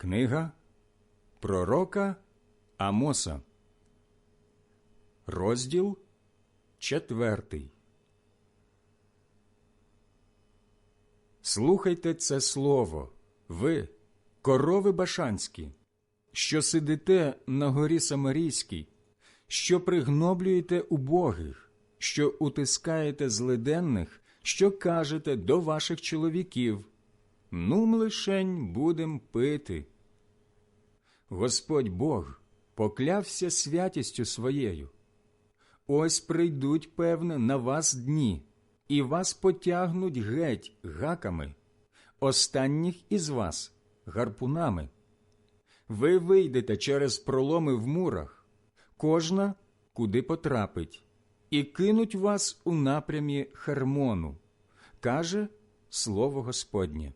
Книга Пророка Амоса, розділ четвертий. Слухайте це слово, ви, корови башанські, що сидите на горі Самарійській, що пригноблюєте убогих, що утискаєте злиденних, що кажете до ваших чоловіків. Нум лишень будем пити. Господь Бог поклявся святістю своєю. Ось прийдуть, певне, на вас дні, і вас потягнуть геть гаками, останніх із вас гарпунами. Ви вийдете через проломи в мурах, кожна куди потрапить, і кинуть вас у напрямі Хермону, каже слово Господнє.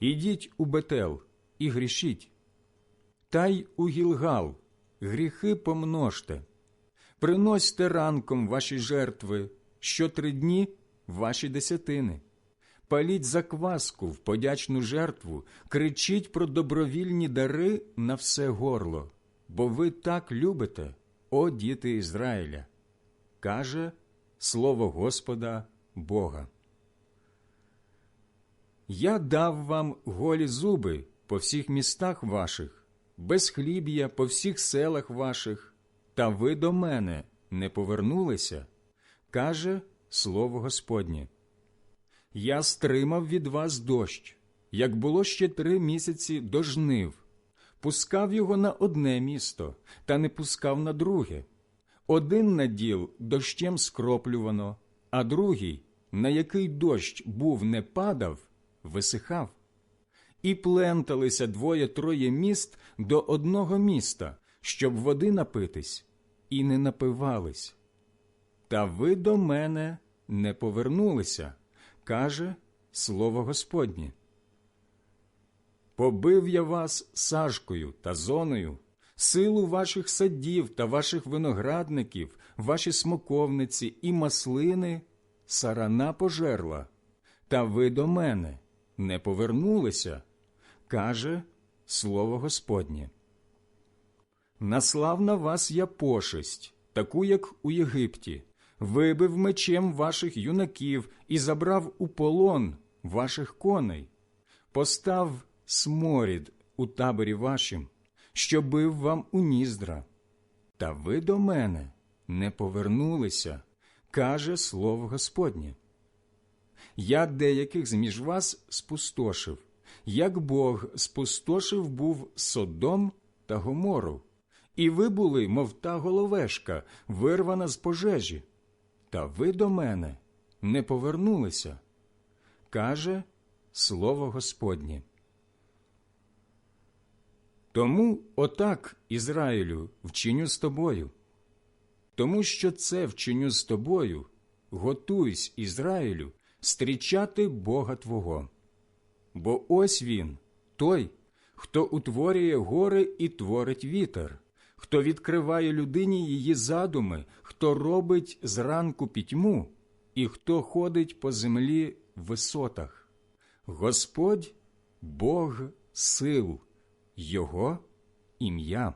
Ідіть у Бетел і грішіть, та й у Гілгал гріхи помножте, приносьте ранком ваші жертви, що три дні ваші десятини, паліть закваску в подячну жертву, кричіть про добровільні дари на все горло, бо ви так любите, о діти Ізраїля, каже слово Господа Бога. Я дав вам голі зуби по всіх містах ваших, безхліб'я по всіх селах ваших, та ви до мене не повернулися, каже слово Господнє. Я стримав від вас дощ, як було ще три місяці до жнив, пускав його на одне місто, та не пускав на друге. Один наділ дощем скроплювано, а другий, на який дощ був не падав, висихав. І пленталися двоє-троє міст до одного міста, щоб води напитись, і не напивались. Та ви до мене не повернулися, каже слово Господнє. Побив я вас сажкою та зоною, силу ваших садів та ваших виноградників, ваші смоковниці і маслини, сарана пожерла, та ви до мене не повернулися, каже слово Господнє. Наслав на вас я пошесть, таку, як у Єгипті, вибив мечем ваших юнаків і забрав у полон ваших коней, постав сморід у таборі вашим, що бив вам у ніздра. Та ви до мене не повернулися, каже слово Господнє. Я деяких зміж вас спустошив, як Бог спустошив був Содом та Гомору, і ви були, мов та головешка, вирвана з пожежі. Та ви до мене не повернулися, каже слово Господнє. Тому отак, Ізраїлю, вчиню з тобою. Тому що це вчиню з тобою, готуйсь, Ізраїлю, стрічати Бога Твого. Бо ось він, той, хто утворює гори і творить вітер, хто відкриває людині її задуми, хто робить зранку пітьму, і хто ходить по землі в висотах. Господь Бог сил, Його ім'я.